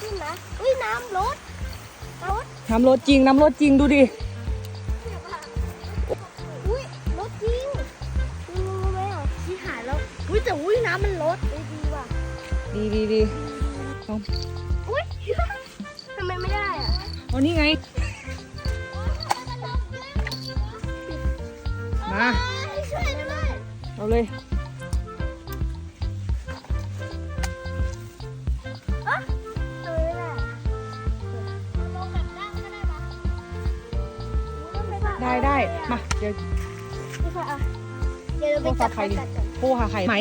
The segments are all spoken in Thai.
ขึ้นนะ อุ้ยน้ำลดรถน้ำรถจริงน้ำรถจริงดูดิอุ้ยลดจริงรู้ไหมอะที่หายแล้ว อุ้ยแต่อุ้ยน้ำมันลดเลยดีว่ะ ดีดีดีเอาอุ้ยทำไมไม่ได้อะเอานี่ไง มาช่วยด้วยเอาเลย ได้ได้ มา เดี๋ยวไม่ค่ะอะเดี๋ยวเราไปจับโทรศัพท์ใครดิกัดกันโทรหาใครไหม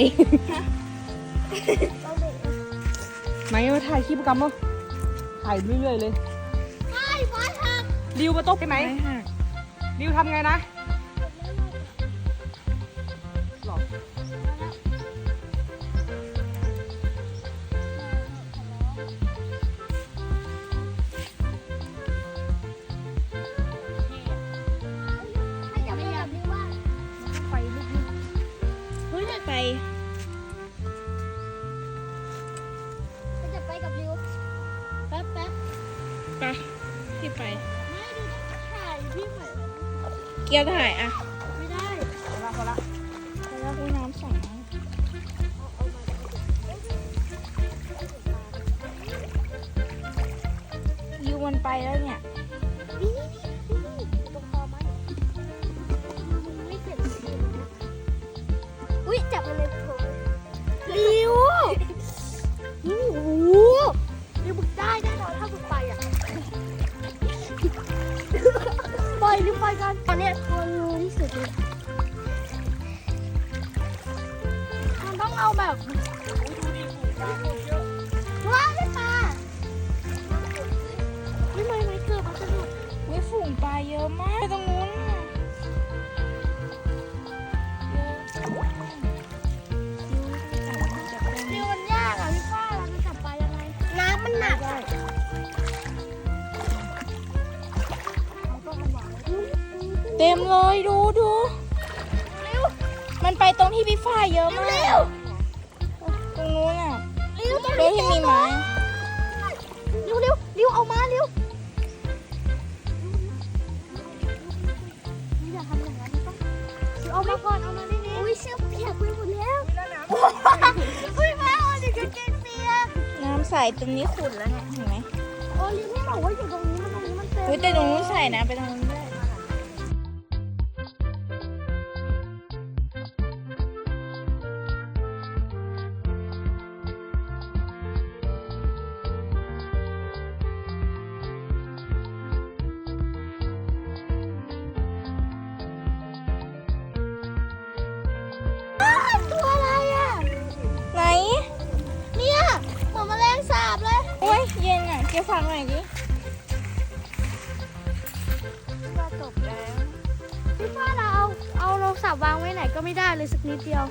เอาไปไหมมาถ่ายคลิปกรรมเนาะถ่ายเรื่อยๆเลยไอ้บอสหักริวมาตบใช่ไหมริวทำไงนะ ไปพี่ไป ไม่ดูต้องถ่ายพี่เหมือนเกียร์ถ่ายอะไม่ได้พอละพอละแล้วก็น้ำใส่ยูมันไปแล้วเนี่ยนี่นี่นี่นี่ตรงคอมันไม่เสร็จอุ้ยจับมันเลยโถริวโอ้โหริวบึกได้แน่นอนถ้าบึกไปอะ ริวไปกันตอนเนี้ยทนงูที่สุดเลยมันต้องเอาแบบว้าวได้ปลาไม่ไม่ไม่เกือบมันจะหลุดวิฝูงปลาเยอะมากตรงนู้นน่ะเยอะจับจับได้เรียวมันยากอะพี่ฟ้าเราจะจับปลายังไงน้ำมันหนักอะ เต็มเลยดูดูมันไปตรงที่พี่ฝ้ายเยอะมากเร็วตรงนู้นอะเร็วตรงโดยนี้ที่มีไม้เร็วเร็วเร็วเอามาเร็วอย่าทำอย่างนั้นต้องเอามาก่อนเอามาได้ๆอุ้ยเชือกเปียกไปหมดแล้วอุ้ยแม่เอาเด็กกางเกงเปียกน้ำใสตรงนี้ขุ่นแล้วเนี่ยเห็นไหมโอ้ลิงไม่บอกว่าอยู่ตรงนี้มันตรงนี้มันเต็มอุ้ยแต่ตรงนู้นใส่นะไปตรงนู้น อ้ยเย็นอะเกี่ยวฟังหน่อยดิก็จบแล้วพี่ฟ้าเราเอาเอาโทรศัพท์วางไว้ไหนก็ไม่ได้เลยสักนิดเดียว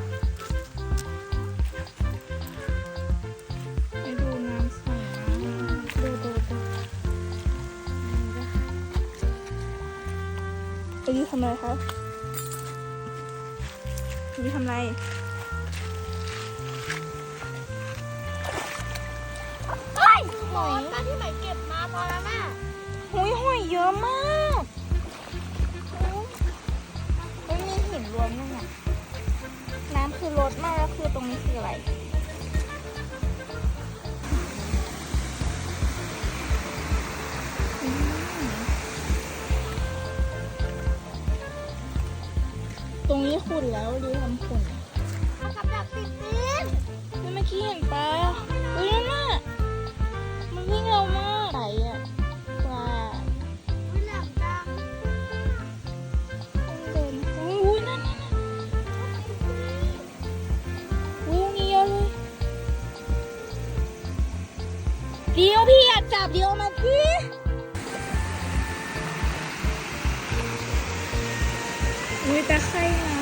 ไปดูน้ำใสดูดูดูไปดูทำอะไรคะไปดูทำอะไร หมอนตอนที่ใหม่เก็บมาพอแล้วแม่หุยหอยเยอะมากโอ้ยมีหินรวมด้วยน่ะน้ำคือลดมากแล้วคือตรงนี้คืออะไรอืมตรงนี้ขุ่นแล้วดูทำขุ่นเอากับดักติดตีนนี่เมื่อกี้ เดียวพี่อยากจับเดียวมาสิอุ้ยตะไคร่น้